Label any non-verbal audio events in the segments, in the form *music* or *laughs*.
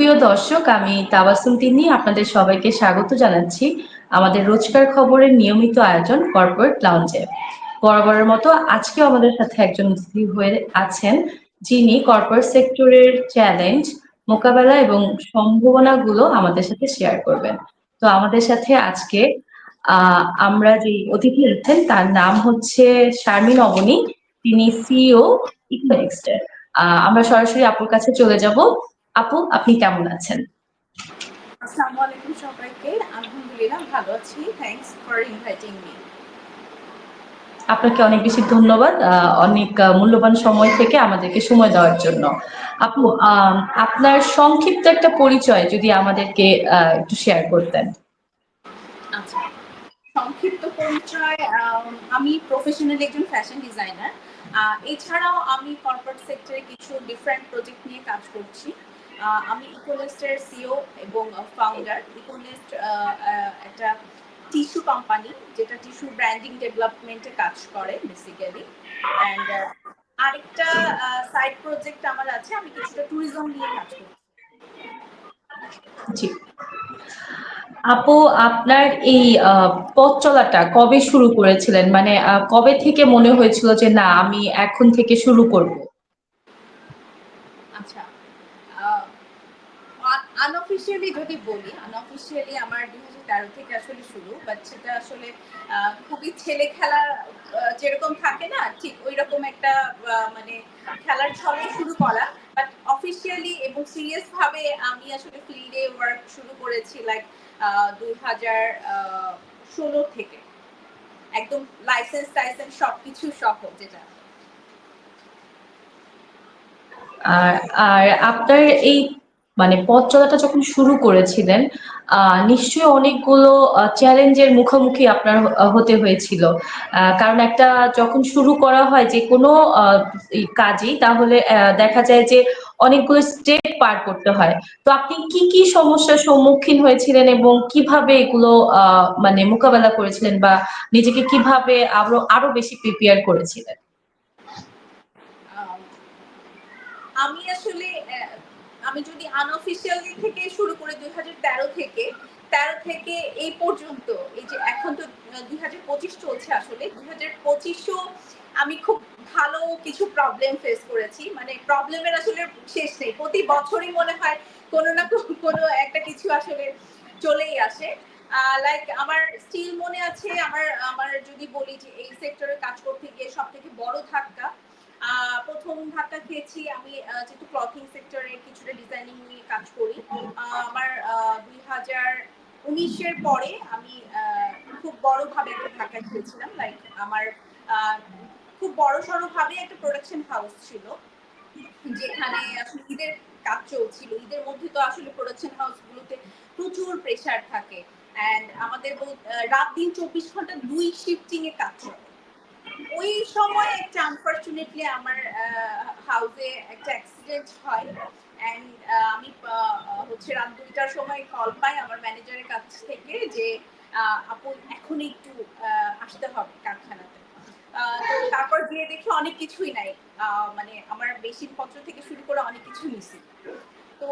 সুপ্রিয় দর্শক, আমি তাবাসুম তিনি আপনাদের সবাইকে স্বাগত জানাচ্ছি আমাদের রোজকার খবরের নিয়মিত আয়োজন কর্পোরেট লাউঞ্জে। বরাবরের মতো আজকেও আমাদের সাথে একজন অতিথি হয়ে আছেন, যিনি কর্পোরেট সেক্টরের চ্যালেঞ্জ, মোকাবেলা এবং সম্ভাবনাগুলো আমাদের সাথে শেয়ার করবেন। তো আমাদের সাথে আজকে আমরা যে অতিথি আছেন তার নাম হচ্ছে শারমিন অবনী। তিনি সিইও ইকোনেক্সটের আমরা সরাসরি আপুর কাছে চলে যাব। আপু আপনি কেমন আছেন? আসসালামু আলাইকুম সবাইকে। আলহামদুলিল্লাহ ভালো আছি। ফর ইনভাইটিং মি আপনাকে অনেক বেশি ধন্যবাদ অনেক মূল্যবান সময় থেকে আমাদেরকে সময় দেওয়ার জন্য। আপু আপনার সংক্ষিপ্ত একটা পরিচয় যদি আমাদেরকে একটু শেয়ার করতেন। আচ্ছা। সংক্ষিপ্ত পরিচয় আমি প্রফেশনালি একজন ফ্যাশন ডিজাইনার এছাড়াও আমি কর্পোরেট সেক্টরে কিছু ডিফারেন্ট প্রজেক্ট নিয়ে কাজ করছি। আমি ইকোনেস্টের সিও এবং ফাউন্ডার ইকোনেস্ট একটা টিস্যু কোম্পানি যেটা টিস্যু ব্র্যান্ডিং ডেভেলপমেন্টে কাজ করে বেসিক্যালি অ্যান্ড আরেকটা সাইড প্রজেক্ট আমার আছে, আমি কিছুটা ট্যুরিজম নিয়ে কাজ করছি। জি। আপু, আপনার এই পথ চলাটা কবে শুরু করেছিলেন? মানে কবে থেকে মনে হয়েছিল যে, না, আমি এখন থেকে শুরু করব আচ্ছা আনঅফিসিয়ালি যদি বলি আনঅফিসিয়ালি আমার দুই হাজার তেরো থেকে আসলে শুরু বাট সেটা আসলে খুবই ছেলে খেলা যেরকম থাকে না, ঠিক ওই রকম একটা মানে খেলার ছলে শুরু করা। বাট অফিসিয়ালি এবং সিরিয়াস ভাবে আমি আসলে ফিল্ডে ওয়ার্ক শুরু করেছি লাইক দুই হাজার ষোলো থেকে। একদম লাইসেন্স টাইসেন্স সবকিছু সহ যেটা। আর আর আপনার এই মানে পথ চলাটা যখন শুরু করেছিলেন নিশ্চয়ই অনেকগুলো চ্যালেঞ্জের মুখোমুখি আপনার হতে হয়েছিল। কারণ একটা যখন শুরু করা হয় যে কোনো কাজই, তাহলে দেখা যায় যে অনেকগুলো স্টেপ পার করতে হয়। তো আপনি কি কি সমস্যার সম্মুখীন হয়েছিলেন এবং কীভাবে এগুলো মানে মোকাবেলা করেছিলেন বা নিজেকে কীভাবে আরও আরও বেশি প্রিপেয়ার করেছিলেন আমি আসলে আমি যদি আনঅফিসিয়ালি থেকে শুরু করে দুই হাজার তেরো থেকে তেরো থেকে এই পর্যন্ত, এই যে এখন তো দুই হাজার পঁচিশ চলছে আসলে, দুই হাজার পঁচিশও আমি খুব ভালো কিছু প্রবলেম ফেস করেছি। মানে প্রবলেমের আসলে শেষ নেই। প্রতি বছরই মনে হয় কোনো না কোনো একটা কিছু আসলে চলেই আসে। লাইক আমার স্টিল মনে আছে, আমার আমার যদি বলি যে এই সেক্টরে কাজ করতে গিয়ে সব থেকে বড় ধাক্কা প্রথম ধাক্কা খেয়েছি আমি যেহেতু ক্লথিং সেক্টরে কিছুটা ডিজাইনিং নিয়ে কাজ করি। আমার দুই হাজার উনিশের পরে আমি খুব একটা ধাক্কা খেয়েছিলাম। লাইক আমার খুব বড় সড়ো ভাবে একটা প্রোডাকশন হাউস ছিল, যেখানে আসলে ঈদের কাজ চলছিল। ঈদের মধ্যে তো আসলে প্রোডাকশন হাউস গুলোতে প্রচুর প্রেশার থাকে। অ্যান্ড আমাদের রাত দিন চব্বিশ ঘণ্টা দুই শিফটিং এ কাজ চলে। ওই সময় একটা আনফর্চুনেটলি আমার হাউসে একটা অ্যাক্সিডেন্ট হয়। অ্যান্ড আমি হচ্ছে রাত দুইটার সময় কল পাই আমার ম্যানেজারের কাছ থেকে যে আপু এখনই একটু আসতে হবে কারখানাতে। তারপর গিয়ে দেখি অনেক কিছুই নাই। মানে আমার বেশির পত্র থেকে শুরু করে অনেক কিছু মিসি তো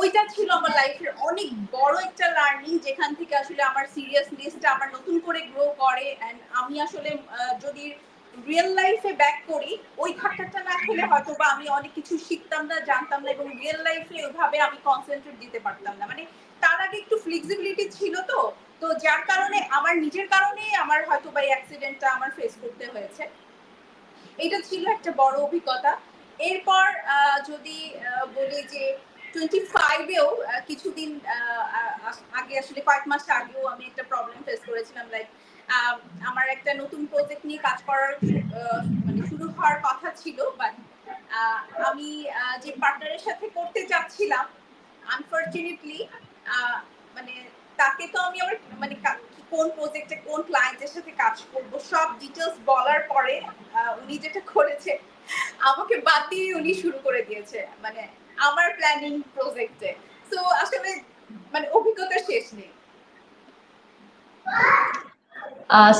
ওইটা ছিল আমার লাইফের অনেক বড় একটা লার্নিং যেখান থেকে আসলে আমার সিরিয়াসনেসটা আমার নতুন করে গ্রো করে অ্যান্ড আমি আসলে যদি রিয়েল লাইফে ব্যাক করি, ওই ধাক্কাটা না খেলে হয়তো বা আমি অনেক কিছু শিখতাম না, জানতাম না এবং রিয়েল লাইফে ওইভাবে আমি কনসেন্ট্রেট দিতে পারতাম না। মানে তার আগে একটু ফ্লেক্সিবিলিটি ছিল তো তো যার কারণে আমার নিজের কারণে আমার হয়তো বা অ্যাক্সিডেন্টটা আমার ফেস করতে হয়েছে। এটা ছিল একটা বড় অভিজ্ঞতা। এরপর যদি বলি যে টোয়েন্টি ফাইভেও কিছুদিন আগে আসলে কয়েক মাস আগেও আমি একটা প্রবলেম ফেস করেছিলাম লাইক আমার একটা নতুন প্রজেক্ট নিয়ে কাজ করার মানে শুরু হওয়ার কথা ছিল বাট আমি যে পার্টনারের সাথে করতে যাচ্ছিলাম আনফর্চুনেটলি মানে তাকে তো আমি আমার মানে কোন প্রজেক্টে কোন ক্লায়েন্টের সাথে কাজ করব, সব ডিটেলস বলার পরে উনি যেটা করেছে, আমাকে বাদ দিয়ে উনি শুরু করে দিয়েছে মানে আমার প্ল্যানিং প্রজেক্টে সো আসলে মানে অভিজ্ঞতা শেষ নেই।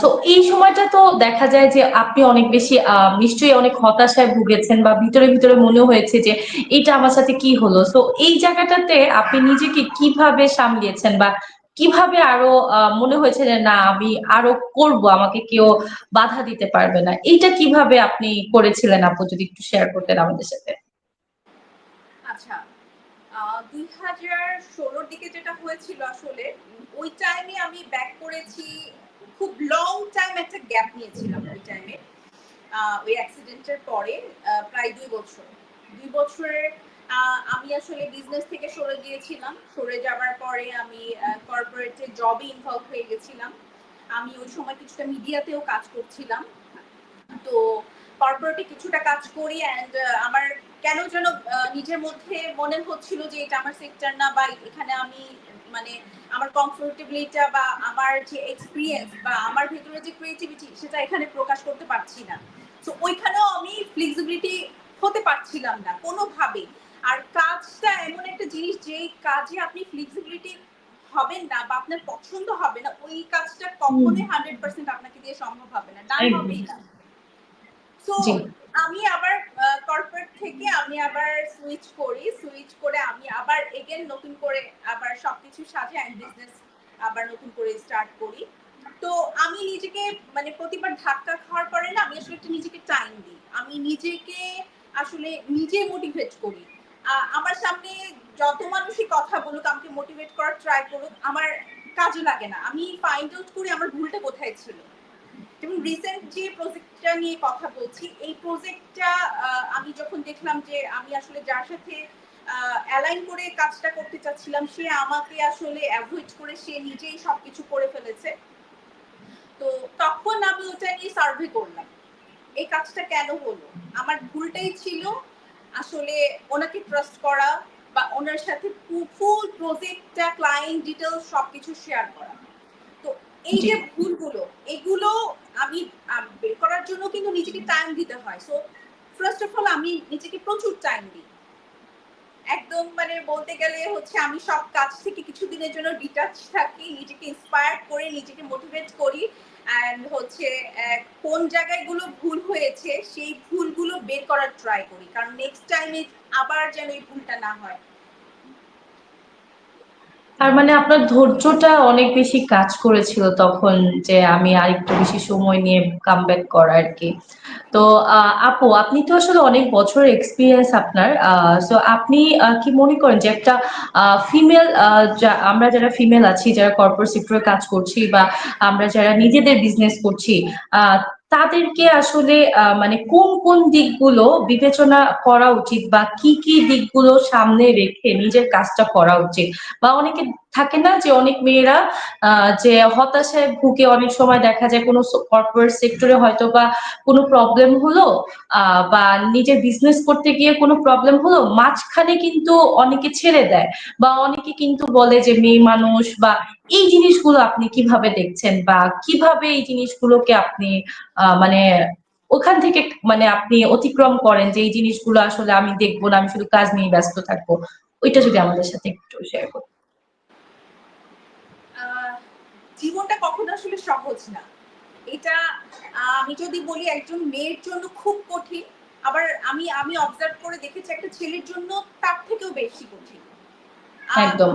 সো এই সময়টা তো দেখা যায় যে, আপনি অনেক বেশি নিশ্চয়ই অনেক হতাশায় ভুগেছেন বা ভিতরে ভিতরে মনে হয়েছে যে, এটা আমার সাথে কি হলো? সো এই জায়গাটাতে আপনি নিজেকে কীভাবে সামলিয়েছেন বা কীভাবে আরও মনে হয়েছে যে, না, আমি আরও করব, আমাকে কেউ বাধা দিতে পারবে না? এইটা কীভাবে আপনি করেছিলেন? আপু, যদি একটু শেয়ার করতেন আমাদের সাথে আচ্ছা হাজার ষোলোর দিকে যেটা হয়েছিল আসলে, ওই টাইমে আমি ব্যাক করেছি, খুব লং টাইম একটা গ্যাপ নিয়েছিলাম ওই টাইমে ওই অ্যাক্সিডেন্টের পরে প্রায় দুই বছর। দুই বছরের আমি আসলে বিজনেস থেকে সরে গিয়েছিলাম। সরে যাওয়ার পরে আমি কর্পোরেটে জবে ইনভলভ হয়ে গেছিলাম। আমি ওই সময় কিছুটা মিডিয়াতেও কাজ করছিলাম। তো কর্পোরেটে কিছুটা কাজ করি অ্যান্ড আমার কেন যেন নিজের মধ্যে মনে হচ্ছিল যে এটা আমার সেক্টর না বা এখানে আমি মানে আমার কমফোর্টেবিলিটা বা আমার যে এক্সপিরিয়েন্স বা আমার ভেতরে যে ক্রিয়েটিভিটি সেটা এখানে প্রকাশ করতে পারছি না। তো ওইখানেও আমি ফ্লেক্সিবিলিটি হতে পারছিলাম না কোনোভাবে। আর কাজটা এমন একটা জিনিস যেই কাজে আপনি ফ্লেক্সিবিলিটি হবেন না বা আপনার পছন্দ হবে না ওই কাজটা কখনোই হান্ড্রেড পার্সেন্ট আপনাকে দিয়ে সম্ভব হবে না। ডান হবেই না। জি। আমি আবার কর্পোরেট থেকে আমি আবার সুইচ করি সুইচ করে আমি আবার এগেন নতুন করে আবার সবকিছু সাজে অ্যান্ড বিজনেস আবার নতুন করে স্টার্ট করি। তো আমি নিজেকে মানে প্রতিবার ধাক্কা খাওয়ার পরে না আমি আসলে একটু নিজেকে টাইম দিই। আমি নিজেকে আসলে নিজে মোটিভেট করি। আমার সামনে যত মানুষই কথা বলুক আমাকে মোটিভেট করার ট্রাই করুক আমার কাজে লাগে না। আমি ফাইন্ড আউট করি আমার ভুলটা কোথায় ছিল। যেমন রিসেন্ট যে প্রজেক্টটা নিয়ে কথা বলছি এই প্রজেক্টটা আমি যখন দেখলাম যে আমি আসলে যার সাথে অ্যালাইন করে কাজটা করতে চাচ্ছিলাম সে আমাকে আসলে অ্যাভয়েড করে সে নিজেই সবকিছু করে ফেলেছে। তো তখন আমি ওটা নিয়ে সার্ভে করলাম এই কাজটা কেন হলো? আমার ভুলটাই ছিল আসলে ওনাকে ট্রাস্ট করা বা ওনার সাথে ফুল প্রজেক্টটা ক্লায়েন্ট ডিটেলস সবকিছু শেয়ার করা। তো এই যে ভুলগুলো এগুলো আমি বের করার জন্য কিন্তু নিজেকে টাইম দিতে হয়। সো ফার্স্ট অফ অল আমি নিজেকে প্রচুর টাইম দিই। একদম মানে বলতে গেলে হচ্ছে আমি সব কাজ থেকে কিছুদিনের জন্য ডিটাচ থাকি, নিজেকে ইন্সপায়ার করে, নিজেকে মোটিভেট করি। অ্যান্ড হচ্ছে কোন জায়গাগুলো ভুল হয়েছে, সেই ভুলগুলো বের করার ট্রাই করি। কারণ নেক্সট টাইমে আবার যেন এই ভুলটা না হয়। তার মানে আপনার ধৈর্যটা অনেক বেশি কাজ করেছিল তখন যে আমি আর একটু বেশি সময় নিয়ে কাম ব্যাক করা আর কি তো আপু, আপনি তো আসলে অনেক বছরের এক্সপিরিয়েন্স আপনার সো আপনি কি মনে করেন যে একটা ফিমেল আমরা যারা ফিমেল আছি, যারা কর্পোরেট সেক্টরে কাজ করছি বা আমরা যারা নিজেদের বিজনেস করছি তাদেরকে আসলে মানে কোন কোন দিকগুলো বিবেচনা করা উচিত বা কি কি দিকগুলো সামনে রেখে নিজের কাজটা করা উচিত? বা অনেকে থাকে না যে অনেক মেয়েরা যে হতাশায় ভুগে অনেক সময় দেখা যায় কোনো কর্পোরেট সেক্টরে হয়তো বা কোনো প্রবলেম হলো বা নিজের বিজনেস করতে গিয়ে কোনো প্রবলেম হলো, মাঝখানে কিন্তু অনেকে ছেড়ে দেয় বা অনেকে কিন্তু বলে যে মেয়ে মানুষ বা এই জিনিসগুলো আপনি কীভাবে দেখছেন বা কীভাবে এই জিনিসগুলোকে আপনি মানে ওখান থেকে মানে আপনি অতিক্রম করেন যে এই জিনিসগুলো আসলে আমি দেখব না, আমি শুধু কাজ নিয়ে ব্যস্ত থাকব। ওইটা যদি আমাদের সাথে একটু শেয়ার করতেন। জীবনটা কখনো আসলে সহজ না। এটা আমি যদি বলি একজন মেয়ের জন্য খুব কঠিন আবার আমি আমি অবজার্ভ করে দেখেছি একটা ছেলের জন্য তার থেকেও বেশি কঠিন। একদম।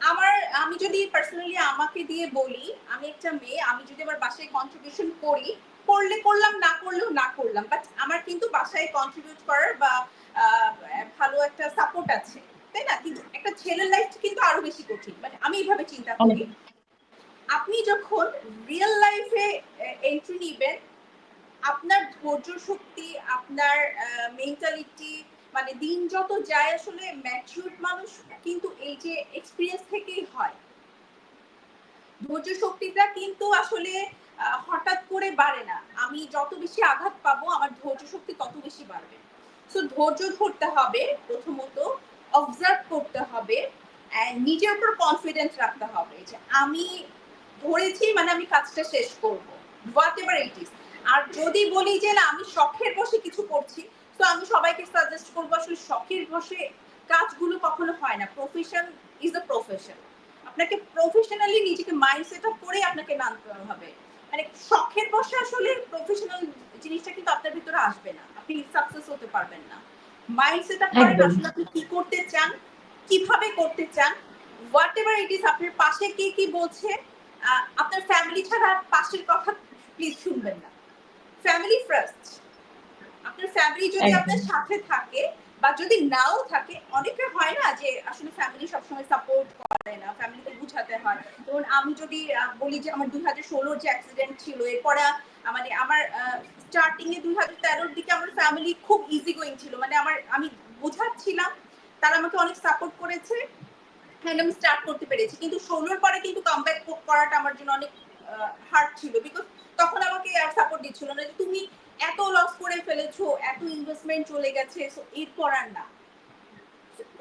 আমার আমি যদি পার্সোনালি আমাকে দিয়ে বলি আমি একটা মেয়ে আমি যদি আমার বাসায় কন্ট্রিবিউশন করি করলে করলাম না করলেও না করলাম বাট আমার কিন্তু বাসায় কন্ট্রিবিউট করার বা ভালো একটা সাপোর্ট আছে তাই না? কিন্তু একটা ছেলের লাইফ কিন্তু আরও বেশি কঠিন মানে আমি এইভাবে চিন্তা করি। আপনি যখন রিয়েল লাইফে এন্ট্রি নিবেন, আপনার ধৈর্য শক্তি, আপনার মেন্টালিটি মানে দিন যত যায় আসলে ম্যাচিউর মানুষ কিন্তু এই যে এক্সপিরিয়েন্স থেকেই হয়। ধৈর্য শক্তিটা কিন্তু আসলে হঠাৎ করে বাড়ে না। আমি যত বেশি আঘাত পাবো, আমার ধৈর্য শক্তি তত বেশি বাড়বে। সো ধৈর্য ধরতে হবে, প্রথমত অবজার্ভ করতে হবে নিজের উপর কনফিডেন্স রাখতে হবে যে আমি ধরেছি মানে আমি কাজটা শেষ করব। হোয়াট এভার ইট ইজ আর যদি বলি যে না আমি শখের বসে কিছু করছি তো আমি সবাইকে সাজেস্ট করব আসলে শখের বসে কাজগুলো কখনো হয় না। প্রফেশন ইজ আ প্রফেশন আপনাকে প্রফেশনালি নিজেকে মাইন্ড সেট আপ করে আপনাকে নামতে হবে। মানে শখের বসে আসলে প্রফেশনাল জিনিসটা কিন্তু আপনার ভিতরে আসবে না। আপনি সাকসেস হতে পারবেন না। মাইন্ড সেট আপ করেন আসলে আপনি কি করতে চান কীভাবে করতে চান হোয়াট এভার ইট ইজ আপনার পাশে কে কি বলছে আপনার ফ্যামিলি ছাড়া পাশের কথা প্লিজ শুনবেন না। ফ্যামিলি ফার্স্ট আপনার ফ্যামিলি যদি আপনার সাথে থাকে বা যদি নাও থাকে অনেকে হয় না যে আসলে ফ্যামিলি সবসময় সাপোর্ট করে না ফ্যামিলিকে বুঝাতে হয়। ধরুন আমি যদি বলি যে আমার দুই হাজার ষোলোর যে অ্যাক্সিডেন্ট ছিল এরপরে মানে আমার স্টার্টিং এ দুই হাজার তেরোর দিকে আমার ফ্যামিলি খুব ইজি গোয়িং ছিল। মানে আমার আমি বোঝাচ্ছিলাম তারা আমাকে অনেক সাপোর্ট করেছে। হ্যাঁ আমি স্টার্ট করতে পেরেছি। কিন্তু ষোলোর পরে কিন্তু কামব্যাক করাটা আমার জন্য অনেক হার্ড ছিল। বিকজ তখন আমাকে আর সাপোর্ট দিচ্ছিল না যে তুমি এত লস করে ফেলেছো, এত ইনভেস্টমেন্ট চলে গেছে, so এরপর আর না।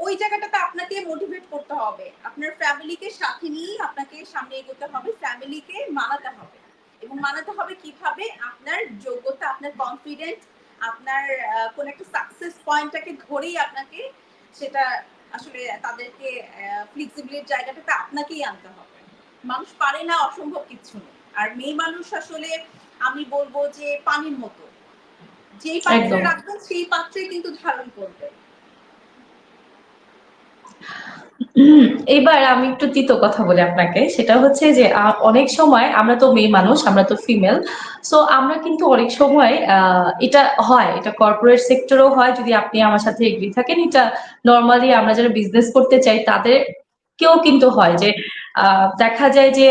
ওই জায়গাটাতে আপনাকে মোটিভেট করতে হবে। আপনার ফ্যামিলিকে সাথে নিয়ে আপনাকে সামনে এগোতে হবে ফ্যামিলিকে মানাতে হবে। এবং মানাতে হবে কীভাবে? আপনার যোগ্যতা, আপনার কনফিডেন্ট আপনার কোন একটা সাকসেস পয়েন্টটাকে ধরেই আপনাকে সেটা আসলে তাদেরকে ফ্লেক্সিবিলিটির জায়গাটাতে আপনাকেই আনতে হবে। মানুষ পারে না অসম্ভব কিছু নেই। আর মেয়ে মানুষ আসলে আমি বলব যে পানির মতো। যেই পাত্রে। রাখবেন সেই পাত্রে কিন্তু ধারণ করবে। এবার আমি একটু তিতো কথা বলি আপনাকে। সেটা হচ্ছে যে অনেক সময় আমরা তো মেয়ে মানুষ, আমরা তো ফিমেল সো আমরা কিন্তু অনেক সময় এটা হয়, এটা কর্পোরেট সেক্টরও হয়, যদি আপনি আমার সাথে এগ্রি থাকেন, এটা নর্মালি আমরা যারা বিজনেস করতে চাই, তাদের কেউ কিন্তু হয় যে দেখা যায় যে,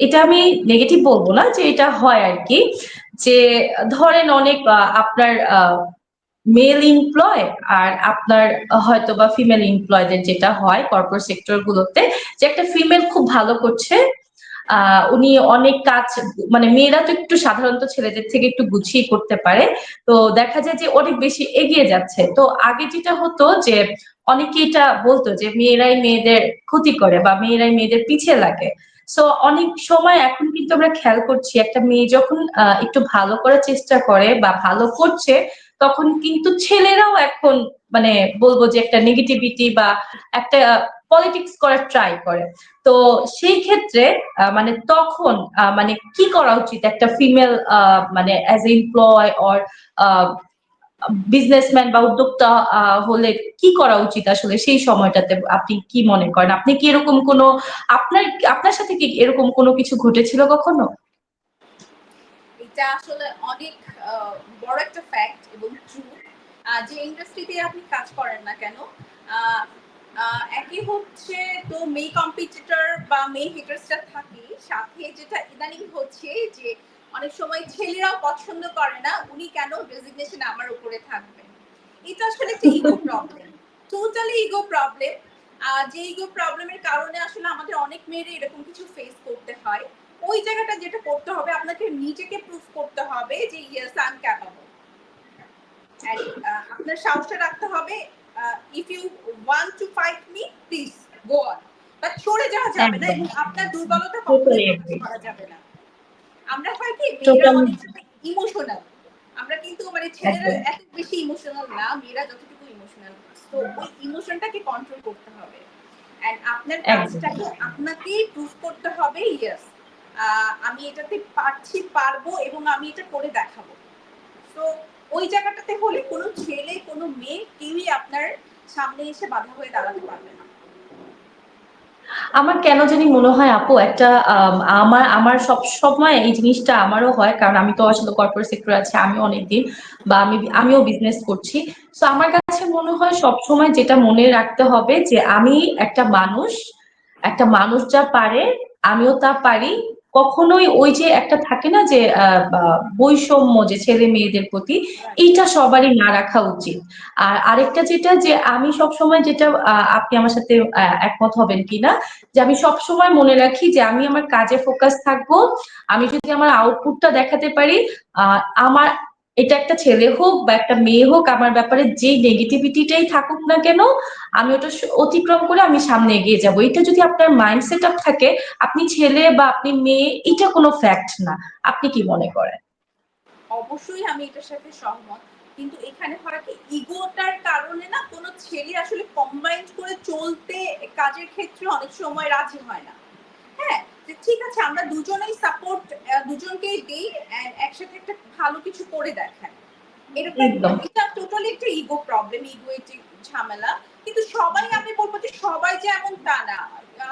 এটা আমি নেগেটিভ বলব না যে, এটা হয় আর কি। যে, ধরেন অনেক আপনার মেল এমপ্লয় আর আপনার হয়তো বা ফিমেল এমপ্লয়দের যেটা হয় কর্পোরেট সেক্টর গুলোতে, যে একটা ফিমেল খুব ভালো করছে উনি অনেক কাজ মানে মেয়েরা তো একটু সাধারণত ছেলেদের থেকে একটু গুছিয়ে করতে পারে, তো দেখা যায় যে অনেক বেশি এগিয়ে যাচ্ছে। তো আগে যেটা হতো যে অনেকে এটা বলতো যে, মেয়েরাই মেয়েদের ক্ষতি করে বা মেয়েরাই মেয়েদের পিছিয়ে লাগে। সো অনেক সময় এখন কিন্তু আমরা খেয়াল করছি, একটা মেয়ে যখন একটু ভালো করার চেষ্টা করে বা ভালো করছে তখন কিন্তু ছেলেরাও এখন মানে বলব যে একটা নেগেটিভিটি বা একটা পলিটিক্স করার ট্রাই করে। তো সেই ক্ষেত্রে মানে তখন মানে কি করা উচিত? একটা ফিমেল মানে অ্যাজ এমপ্লয় অর বিজনেসম্যান বা উদ্যোক্তা হলে কি করা উচিত আসলে সেই সময়টাতে? আপনি কি মনে করেন? আপনি কি এরকম কোনো, আপনার আপনার সাথে কি এরকম কোনো কিছু ঘটেছিল কখনো? এটা আসলে অনেক বড় একটা ফ্যাক্ট এবং ট্রু যে ইন্ডাস্ট্রিতে আপনি কাজ করেন না কেন একই হচ্ছে তো মেয়ে কম্পিটিটর বা মেয়ে হিটার্সটা থাকে, সাথে যেটা ইদানিং হচ্ছে যে অনেক সময় ছেলেরাও পছন্দ করে না, উনি কেন রেজিগনেশন আমার উপরে থাকবে? এটা আসলে একটা ego problem totally ego problem যে ইগো প্রবলেমের কারণে আসলে আমাদের অনেক মেয়েরা এরকম কিছু ফেস করতে হয়। ওই জায়গাটা যেটা করতে হবে আপনাকে নিজেকে প্রুফ করতে হবে যে ইয়েস আই এম ক্যাপাবল আপনার সাহসটা রাখতে হবে if you want to fight me please go on but সরে যাওয়া যাবে না এবং আপনার দুর্বলতা কখনোই করা যাবে না। আমরা হয় কি মেয়েরা ইমোশনাল আমরা কিন্তু মানে ছেলেরা এত বেশি ইমোশনাল না মেয়েরা যতটুকু ইমোশনাল তো ওই ইমোশনটাকে কন্ট্রোল করতে হবে। এন্ড আপনার কাজটাকে আপনাকেই প্রুফ করতে হবে ইয়েস আমি এটাতে পারছি, পারব এবং আমি এটা করে দেখাবো। তো ওই জায়গাটাতে হলে কোনো ছেলে, কোনো মেয়ে কেউই আপনার সামনে এসে বাধা হয়ে দাঁড়াতে পারবে না। আমার কেন জানি মনে হয়, আপু, একটা আমার আমার সব সময় এই জিনিসটা আমারও হয়, কারণ আমি তো আসলে কর্পোরেট সেক্টর আছে, আমি অনেকদিন বা আমি, আমিও বিজনেস করছি। তো আমার কাছে মনে হয় সব সময় যেটা মনে রাখতে হবে যে আমি একটা মানুষ একটা মানুষ যা পারে, আমিও তা পারি কখনোই ওই যে একটা থাকে না যে বৈষম্য যে ছেলে মেয়েদের প্রতি, এইটা সবারই না রাখা উচিত। আর আরেকটা যেটা যে, আমি সব সময় যেটা আপনি আমার সাথে একমত হবেন কিনা যে আমি সব সময় মনে রাখি যে, আমি আমার কাজে ফোকাস থাকব, আমি যদি আমার আউটপুটটা দেখাতে পারি আমার এটা একটা ছেলে হোক বা একটা মেয়ে হোক, আমার ব্যাপারে যেই নেগেটিভিটিটাই থাকুক না কেন, আমি ওটা অতিক্রম করে আমি সামনে এগিয়ে যাব। এটা যদি আপনার মাইন্ড সেট আপ থাকে, আপনি ছেলে বা আপনি মেয়ে, এটা কোনো ফ্যাক্ট না। আপনি কি মনে করেন? অবশ্যই আমি এটার সাথে সহমত। কিন্তু এখানে হয় কি ইগোটার কারণে না কোনো ছেলে আসলে কম্বাইন্ড করে চলতে কাজের ক্ষেত্রে অনেক সময় রাজি হয় না। হ্যাঁ? যে ঠিক আছে আমরা দুজনেই সাপোর্ট দুজনকেই দিই একসাথে একটা ভালো কিছু করে দেখাই এরকম এটা টোটালি একটা ইগো প্রবলেম ইগোয়েটিক ঝামেলা। কিন্তু সবাই আমি বলব যে সবাই যে এমন তা না।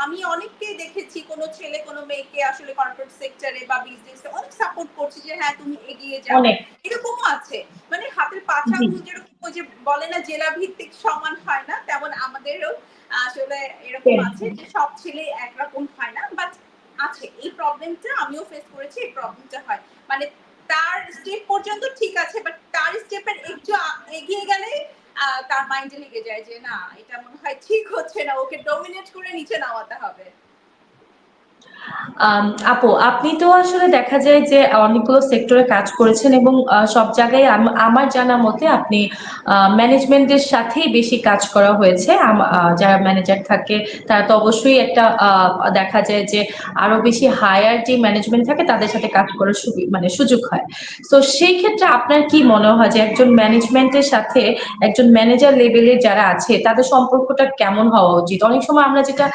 আমি অনেককেই দেখেছি কোনো ছেলে কোনো মেয়েকে আসলে কর্পোরেট সেক্টরে বা বিজনেসে অনেক সাপোর্ট করছে যে হ্যাঁ তুমি এগিয়ে যাও। এরকমও আছে। মানে হাতের পাঁচ জি। যেরকম যে বলে না জেলা ভিত্তিক সমান হয় না তেমন আমাদেরও আসলে এরকম আছে যে সব ছেলে একরকম হয় না। বাট আছে, এই প্রবলেমটা আমিও ফেস করেছি, এই প্রবলেমটা হয়। মানে তার স্টেপ পর্যন্ত ঠিক আছে বাট তার স্টেপের একটু এগিয়ে গেলে তার মাইন্ডে লেগে যায় যে, না, এটা মনে হয় ঠিক হচ্ছে না, ওকে ডমিনেট করে নিচে নামাতে হবে। আপু, আপনি তো আসলে দেখা যায় যে অনেকগুলো সেক্টরে কাজ করেছেন এবং সব জায়গায় আমার জানা মতে আপনি ম্যানেজমেন্টের সাথেই বেশি কাজ করা হয়েছে। যারা ম্যানেজার থাকে, তারা তো অবশ্যই একটা দেখা যায় যে আরও বেশি হায়ার যে ম্যানেজমেন্ট থাকে, তাদের সাথে কাজ করার মানে সুযোগ হয়। তো সেই ক্ষেত্রে আপনার কি মনে হয় যে একজন ম্যানেজমেন্টের সাথে একজন ম্যানেজার লেভেলের যারা আছে, তাদের সম্পর্কটা কেমন হওয়া উচিত? অনেক সময় আমরা যেটা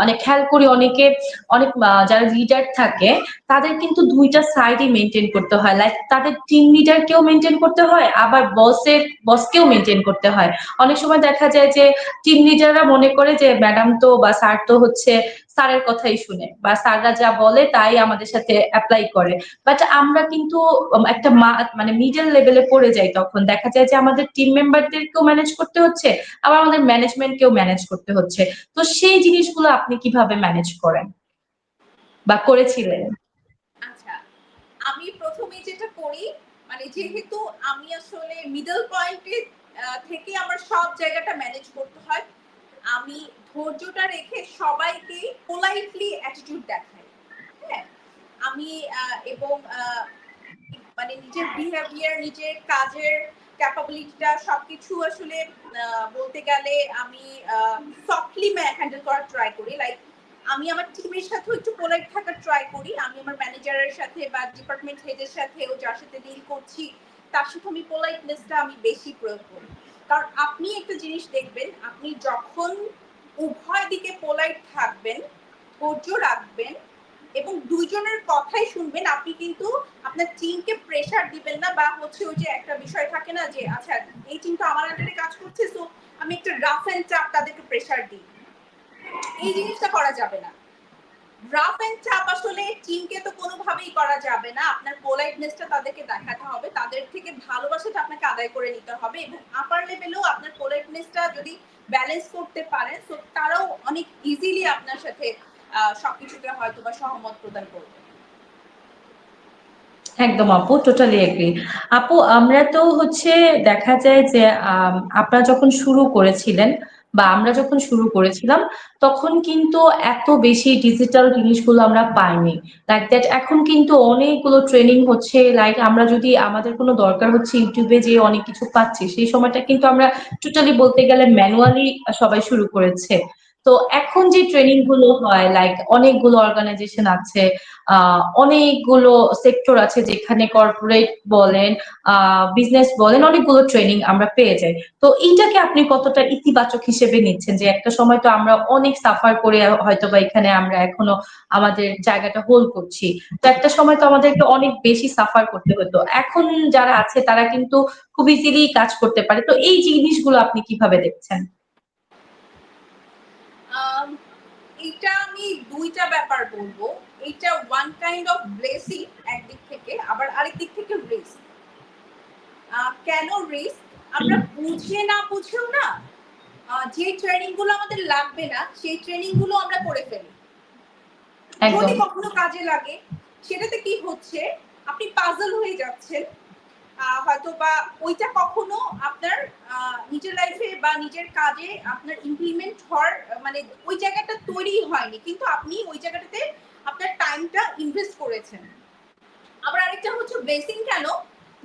মানে খেয়াল করি, অনেকে, অনেক যারা লিডার থাকে, তাদের কিন্তু দুইটা সাইডই মেনটেন করতে হয়। লাইক তাদের টিম লিডারকেও মেনটেন করতে হয়, আবার বসের বসকেও মেনটেন করতে হয়। অনেক সময় দেখা যায় যে টিম লিডাররা মনে করে যে ম্যাডাম তো বা স্যার তো হচ্ছে স্যারের কথাই শুনে বা স্যাররা যা বলে, তাই আমাদের সাথে অ্যাপ্লাই করে। বাট আমরা কিন্তু একটা মানে মিডল লেভেলে পড়ে যাই তখন। দেখা যায় যে, আমাদের টিম মেম্বারদেরকেও ম্যানেজ করতে হচ্ছে, আবার আমাদের ম্যানেজমেন্টকেও ম্যানেজ করতে হচ্ছে। তো সেই জিনিসগুলো আপনি কীভাবে ম্যানেজ করেন? বা করেছিলেন? আচ্ছা আমি প্রথমে যেটা করি মানে যেহেতু আমি আসলে মিডল পয়েন্টে থেকে আমার সব জায়গাটা ম্যানেজ করতে হয়, আমি ধৈর্যটা রেখে সবাইকে পোলাইটলি অ্যাটিটিউড দেখাই হ্যাঁ? আমি এবং মানে নিজের বিহেভিয়ার নিজের কাজের ক্যাপাবিলিটিটা সবকিছু আসলে বলতে গেলে আমি সফটলি হ্যান্ডেল করার ট্রাই করি লাইক আমি আমার টিমের সাথেও একটু পোলাইট থাকার ট্রাই করি। আমি আমার ম্যানেজারের সাথে বা ডিপার্টমেন্ট হেডের সাথে ও যার সাথে ডিল করছি, তার সাথে আমি পোলাইটনেসটা আমি বেশি প্রয়োগ করি। কারণ আপনি একটা জিনিস দেখবেন, আপনি যখন উভয় দিকে পোলাইট থাকবেন, ধৈর্য রাখবেন এবং দুইজনের কথাই শুনবেন, আপনি কিন্তু আপনার টিমকে প্রেশার দিবেন না বা হচ্ছে ওই যে একটা বিষয় থাকে না যে আচ্ছা এই টিম তো আমার আন্ডারে কাজ করছে সো আমি একটা রাফ এন্ড চাপ তাদেরকে প্রেশার দিই। এই জিনিসটা করা যাবে না। রাফ এন্ড চাপ আসলে টিমকে তো কোনোভাবেই করা যাবে না। আপনার পোলাইটনেসটা তাদেরকে দেখাতে হবে। তাদের থেকে ভালোবাসাটা আপনাকে আদায় করে নিতে হবে। এবং আপার লেভেলেও আপনার পোলাইটনেসটা যদি ব্যালেন্স করতে পারেন তো তারাও অনেক ইজিলি আপনার সাথে সবকিছুতে হয়তো বা সহমত প্রদান করবে। একদম আপু টোটালি এগ্রি আপু, আমরা তো হচ্ছে দেখা যায় যে আপনারা যখন শুরু করেছিলেন বা আমরা যখন শুরু করেছিলাম, তখন কিন্তু এত বেশি ডিজিটাল জিনিসগুলো আমরা পাইনি। লাইক দ্যাট এখন কিন্তু অনেকগুলো ট্রেনিং হচ্ছে। লাইক আমরা যদি আমাদের কোনো দরকার হচ্ছে ইউটিউবে যে অনেক কিছু পাচ্ছি, সেই সময়টা কিন্তু আমরা টোটালি বলতে গেলে ম্যানুয়ালি সবাই শুরু করেছে। তো এখন যে ট্রেনিংগুলো হয় লাইক অনেকগুলো অর্গানাইজেশন আছে অনেকগুলো সেক্টর আছে যেখানে কর্পোরেট বলেন বিজনেস বলেন, অনেকগুলো ট্রেনিং আমরা পেয়ে যাই। তো এইটাকে আপনি কতটা ইতিবাচক হিসেবে নিচ্ছেন? যে একটা সময় তো আমরা অনেক সাফার করে হয়তো বা এখানে আমরা এখনও আমাদের জায়গাটা হোল্ড করছি। তো একটা সময় তো আমাদের একটু অনেক বেশি সাফার করতে হতো। এখন যারা আছে তারা কিন্তু খুব ইজিলি কাজ করতে পারে। তো এই জিনিসগুলো আপনি কীভাবে দেখছেন? এটা আমি দুইটা ব্যাপার বলব। এটা ওয়ান কাইন্ড অফ ব্লেসিং একদিক থেকে আবার আরেক দিক থেকে রিস্ক কেন রিস্ক আমরা বুঝে না বুঝেও না যে ট্রেনিংগুলো আমাদের লাগবে না সেই ট্রেনিংগুলো আমরা করে ফেলি। যদি কখনো কাজে লাগে সেটাতে কি হচ্ছে? আপনি পাজল হয়ে যাচ্ছেন। হয়তো বা ওইটা কখনো আপনার নিজের লাইফে বা নিজের কাজে আপনার ইমপ্লিমেন্ট হওয়ার মানে ওই জায়গাটা তৈরি হয়নি, কিন্তু আপনি ওই জায়গাটাতে আপনার টাইমটা ইনভেস্ট করেছেন। আবার আরেকটা হচ্ছে বেসিং কেন?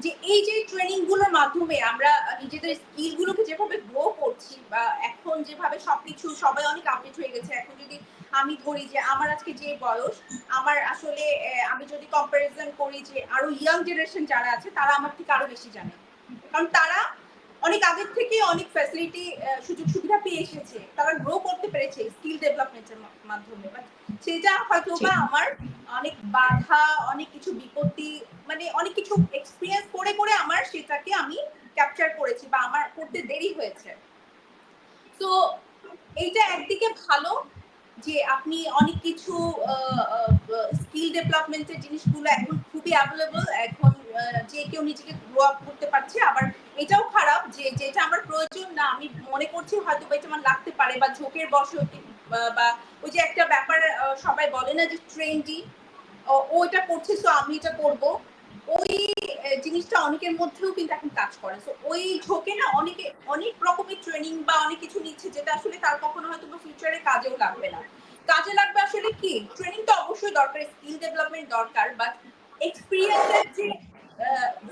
যে এই যে ট্রেনিংগুলোর মাধ্যমে আমরা নিজেদের স্কিল গুলোকে যেভাবে গ্রো করছি বা এখন যেভাবে সবকিছু সবাই অনেক আপডেট হয়ে গেছে, এখন যদি আমি ধরি যে আমার আজকে যে বয়স আমার আসলে আমি যদি কম্পারিজন করি যে আরও ইয়াং জেনারেশন যারা আছে তারা আমার থেকে আরও বেশি জানে। কারণ তারা অনেক আগের থেকে অনেক ফ্যাসিলিটি সুযোগ সুবিধা পেয়ে এসেছে। তারা গ্রো করতে পেরেছে স্কিল ডেভেলপমেন্টের মাধ্যমে। বাট সেটা হয়তো বা আমার অনেক বাধা অনেক কিছু বিপত্তি মানে অনেক কিছু এক্সপিরিয়েন্স করে করে আমার সেটাকে আমি ক্যাপচার করেছি বা আমার করতে দেরি হয়েছে। তো এইটা একদিকে ভালো যে আপনি অনেক কিছু স্কিল ডেভেলপমেন্টের জিনিসগুলো এখন খুবই অ্যাভেলেবল এখন যে কেউ নিজেকে গ্রো আপ করতে পারছে। আবার এটাও খারাপ যে যেটা আমার প্রয়োজন না, আমি মনে করছি হয়তো এটা আমার লাগতে পারে বা ঝোঁকের বসে বা ওই যে একটা ব্যাপার সবাই বলে না যে ট্রেন্ডি ও এটা করছে তো আমি এটা করব। ওই জিনিসটা অনেকের মধ্যেও কিন্তু এখন কাজ করে। সো ওই ঝোঁকে না অনেকে অনেক রকমের ট্রেনিং বা অনেক কিছু নিচ্ছে যেটা আসলে তার কখনো হয়তো ফিউচারে কাজেও লাগবে না। কাজে লাগবে আসলে কি? ট্রেনিং তো অবশ্যই দরকার স্কিল ডেভেলপমেন্ট দরকার বাট এক্সপিরিয়েন্সের যে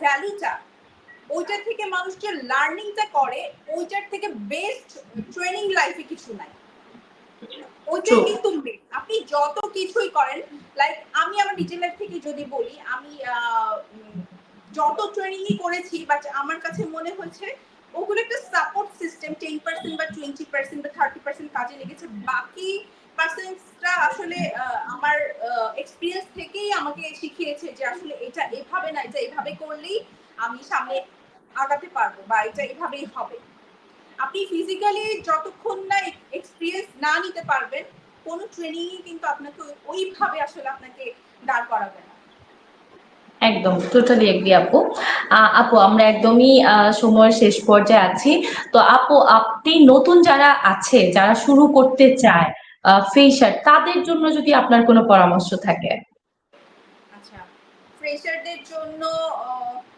ভ্যালুটা ওইটা থেকে মানুষ যে লার্নিংটা করে ওইটার থেকে বেস্ট ট্রেনিং লাইফে কিছু নাই। ওইটাই কিন্তু আপনি যত কিছুই করেন লাইক আমি আমার নিজের লাইফ থেকে যদি বলি আমি যত ট্রেনিংই করেছি বাট আমার কাছে মনে হয়েছে ওগুলো একটা সাপোর্ট সিস্টেম টেন পার্সেন্ট বা টোয়েন্টি পার্সেন্ট বা থার্টি পার্সেন্ট কাজে লেগেছে। বাকি পার্সেন্টসটা আসলে আমার এক্সপিরিয়েন্স থেকেই আমাকে শিখিয়েছে যে আসলে এটা এভাবে না, এটা এভাবে করলেই আমি সামনে আগাতে পারব বা এটা এভাবেই হবে। আপনি ফিজিক্যালি যতক্ষণ না এক্সপিরিয়েন্স না নিতে পারবেন, কোনো ট্রেনিংই কিন্তু আপনাকে ওইভাবে আসলে আপনাকে দাঁড় করাবে একদম টোটালি এগ্রি আপু। আপু আমরা একদমই সময়ের শেষ পর্যায়ে আছি। তো আপু আপনি নতুন যারা আছে যারা শুরু করতে চায় ফ্রেশার তাদের জন্য যদি আপনার কোনো পরামর্শ থাকে। আচ্ছা ফ্রেশারদের জন্য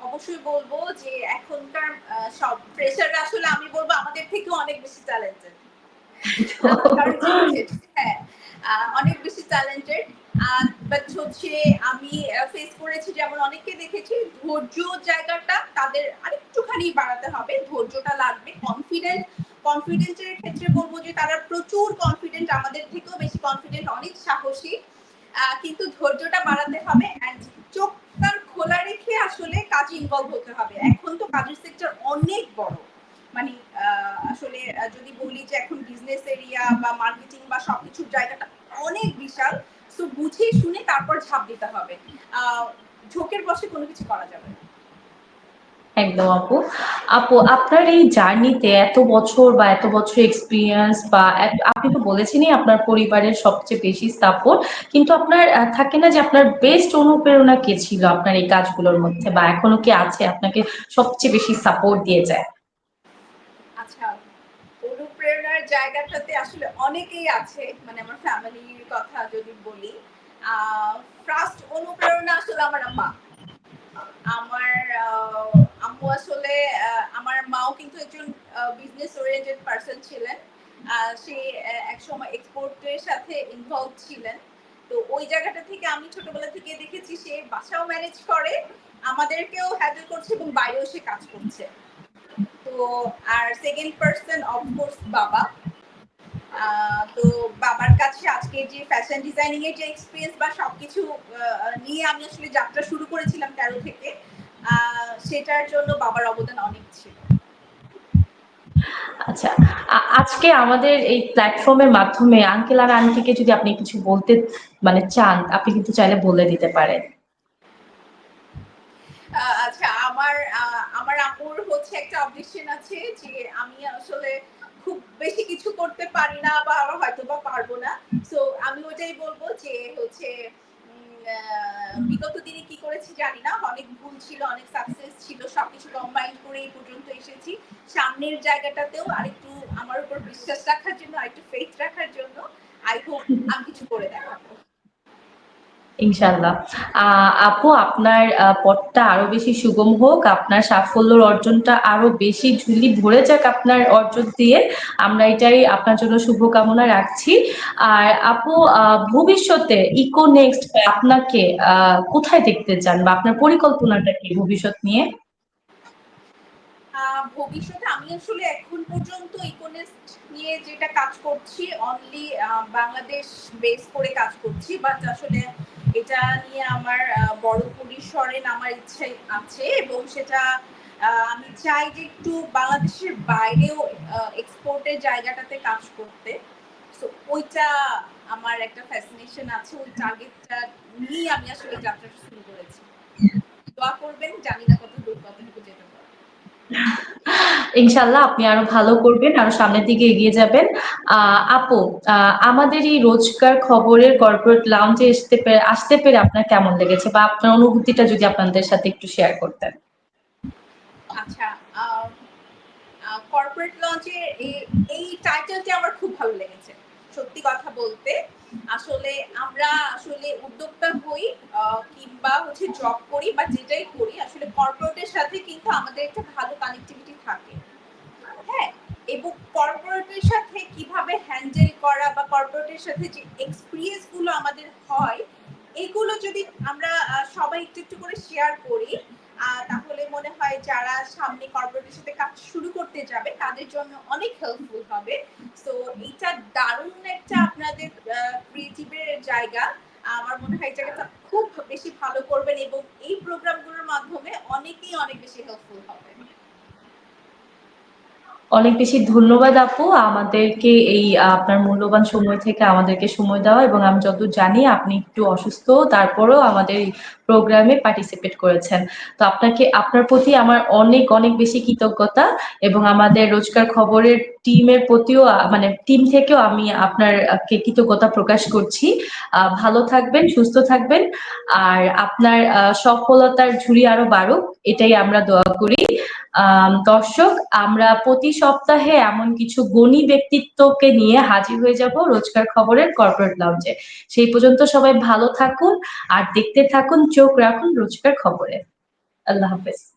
অবশ্যই বলব যে এখনকার সব ফ্রেশাররা আসলে আমি বলব আমাদের থেকেও অনেক বেশি ট্যালেন্টেড *laughs* হ্যাঁ অনেক বেশি ট্যালেন্টেড বাট হচ্ছে আমি ফেস করেছি যেমন অনেককে দেখেছি, ধৈর্য জায়গাটা তাদের আরেকটুখানি বাড়াতে হবে, ধৈর্যটা লাগবে কনফিডেন্ট কনফিডেন্সের ক্ষেত্রে বলব যে তারা প্রচুর কনফিডেন্ট আমাদের থেকেও বেশি কনফিডেন্ট অনেক সাহসী। কিন্তু ধৈর্যটা বাড়াতে হবে অ্যান্ড চোখ কান খোলা রেখে আসলে কাজে ইনভলভ হতে হবে। এখন তো কাজের সেক্টর অনেক বড়। মানে আসলে যদি বলি যে এখন বিজনেস এরিয়া বা মার্কেটিং বা সবকিছুর জায়গাটা অনেক বিশাল সো বুঝে শুনে তারপর ঝাঁপ দিতে হবে। ঝোঁকের বসে কোনো কিছু করা যাবে না। একদম আপু। আপু, আপনার এই জার্নিতে এত বছর বা এত বছর এক্সপিরিয়েন্স বা আপনি তো বলেছেনই আপনার পরিবারের সবচেয়ে বেশি সাপোর্ট কিন্তু আপনার থাকে না যে আপনার বেস্ট অনুপ্রেরণা কে ছিল আপনার এই কাজগুলোর মধ্যে বা এখনও কি আছে আপনাকে সবচেয়ে বেশি সাপোর্ট দিয়ে যায় আচ্ছা অনুপ্রেরণার জায়গাটাতে আসলে অনেকেই আছে মানে আমার ফ্যামিলির কথা যদি বলি ফার্স্ট অনুপ্রেরণা আসলে আমার মা আমার আম্মু আসলে আমার মাও কিন্তু একজন বিজনেস ওরিয়েন্টেড পার্সন ছিলেন। সে এক সময় এক্সপোর্টের সাথে ইনভলভ ছিলেন। তো ওই জায়গাটা থেকে আমি ছোটবেলা থেকে দেখেছি, সে বাসাও ম্যানেজ করে, আমাদেরকেও হ্যান্ডেল করছে এবং বাইরেও সে কাজ করছে। তো আর সেকেন্ড পার্সন অফকোর্স বাবা। তো বাবার কাছে আজকে যে ফ্যাশন ডিজাইনিং এর যে এক্সপিরিয়েন্স বা সবকিছু নিয়ে আমি আসলে যাত্রা শুরু করেছিলাম তেরো থেকে সেটার জন্য বাবার অবদান অনেক ছিল। আচ্ছা আজকে আমাদের এই প্ল্যাটফর্মের মাধ্যমে আঙ্কেল আর আন্টিকে যদি আপনি কিছু বলতে মানে চান, আপনি কিন্তু চাইলে বলে দিতে পারেন। একটা অবজেকশন আছে যে আমি আসলে খুব বেশি কিছু করতে পারি না বা হয়তো বা পারব না। সো আমি ওটাই বলব যে হচ্ছে বিগত দিনে কি করেছি জানি না। অনেক ভুল ছিল, অনেক সাকসেস ছিল, সবকিছু কম্বাইন করে এই পর্যন্ত এসেছি। সামনের জায়গাটাতেও আরেকটু আমার উপর বিশ্বাস রাখার জন্য, আরেকটু ফেথ রাখার জন্য আই হোপ আমি কিছু করে দেখাবো। ইনশাল্লাহ আপু, আপনার পথটা আরও বেশি সুগম হোক, আপনার সাফল্যর অর্জনটা আরও বেশি ঝুলি ভরে যাক আপনার অর্জন দিয়ে। আমরা এটাই আপনার জন্য শুভকামনা রাখছি। আর আপু ভবিষ্যতে ইকো নেক্সট আপনাকে কোথায় দেখতে চান বা আপনার পরিকল্পনাটা কি ভবিষ্যৎ নিয়ে? ভবিষ্যতে আমি আসলে এখন পর্যন্ত ইকোনেস্ট নিয়ে যেটা কাজ করছি অনলি বাংলাদেশ বেস করে কাজ করছি বাট আসলে এটা নিয়ে আমার বড় পরিসরে আমার ইচ্ছে আছে এবং সেটা আমি চাই যে একটু বাংলাদেশের বাইরেও এক্সপোর্টের জায়গাটাতে কাজ করতে। সো ওইটা আমার একটা ফ্যাসিনেশন আছে, ওই টার্গেটটা নিয়ে আমি আসলে যাত্রা শুরু করেছি। দোয়া করবেন, জানি না কত দূর ইনশাল্লাহ আপনি আরও ভালো করবেন, আরও সামনের দিকে এগিয়ে যাবেন। আপু আমাদের এই রোজকার খবরের কর্পোরেট লাউঞ্জে আসতে পেরে আসতে পেরে আপনার কেমন লেগেছে? বা আপনার অনুভূতিটা যদি আপনাদের সাথে একটু শেয়ার করতেন। আচ্ছা কর্পোরেট লঞ্চের এই টাইটেলটি আমার খুব ভালো লেগেছে। সত্যি কথা বলতে, আসলে আমরা আসলে উদ্যোক্তা হই কিংবা হচ্ছে জব করি বা যেটাই করি, আসলে কর্পোরেটের সাথে কিন্তু আমাদের একটা ভালো কানেক্টিভিটি থাকে। হ্যাঁ এবং কর্পোরেটের সাথে কীভাবে হ্যান্ডেল করা বা কর্পোরেটের সাথে যে এক্সপিরিয়েন্সগুলো আমাদের হয়, এগুলো যদি আমরা সবাই একটু একটু করে শেয়ার করি তাহলে মনে হয় যারা সামনে কর্পোরেটের সাথে কাজ শুরু করতে যাবে, তাদের জন্য অনেক হেল্পফুল হবে। তো এটা দারুণ একটা আপনাদের ক্রিয়েটিভের জায়গা। আমার মনে হয় জায়গাটা খুব বেশি ভালো করবেন এবং এই প্রোগ্রামগুলোর মাধ্যমে অনেকেই অনেক বেশি হেল্পফুল হবে। অনেক বেশি ধন্যবাদ আপু। আমাদেরকে এই আপনার মূল্যবান সময় থেকে আমাদেরকে সময় দেওয়া এবং আমি যত জানি আপনি একটু অসুস্থ, তারপরেও আমাদের প্রোগ্রামে পার্টিসিপেট করেছেন। তো আপনাকে, আপনার প্রতি আমার অনেক অনেক বেশি কৃতজ্ঞতা এবং আমাদের রোজকার খবরের টিমের প্রতিও মানে টিম থেকেও আমি আপনার কৃতজ্ঞতা প্রকাশ করছি। ভালো থাকবেন, সুস্থ থাকবেন। আর আপনার সফলতার ঝুড়ি আরও বাড়ুক, এটাই আমরা দোয়া করি। দর্শক, আমরা প্রতি সপ্তাহে এমন কিছু গণী ব্যক্তিত্বকে নিয়ে হাজির হয়ে যাব রোজকার খবরের কর্পোরেট লাউঞ্জে সেই পর্যন্ত সবাই ভালো থাকুন, আর দেখতে থাকুন, চোখ রাখুন রোজকার খবরে। আল্লাহ হাফেজ।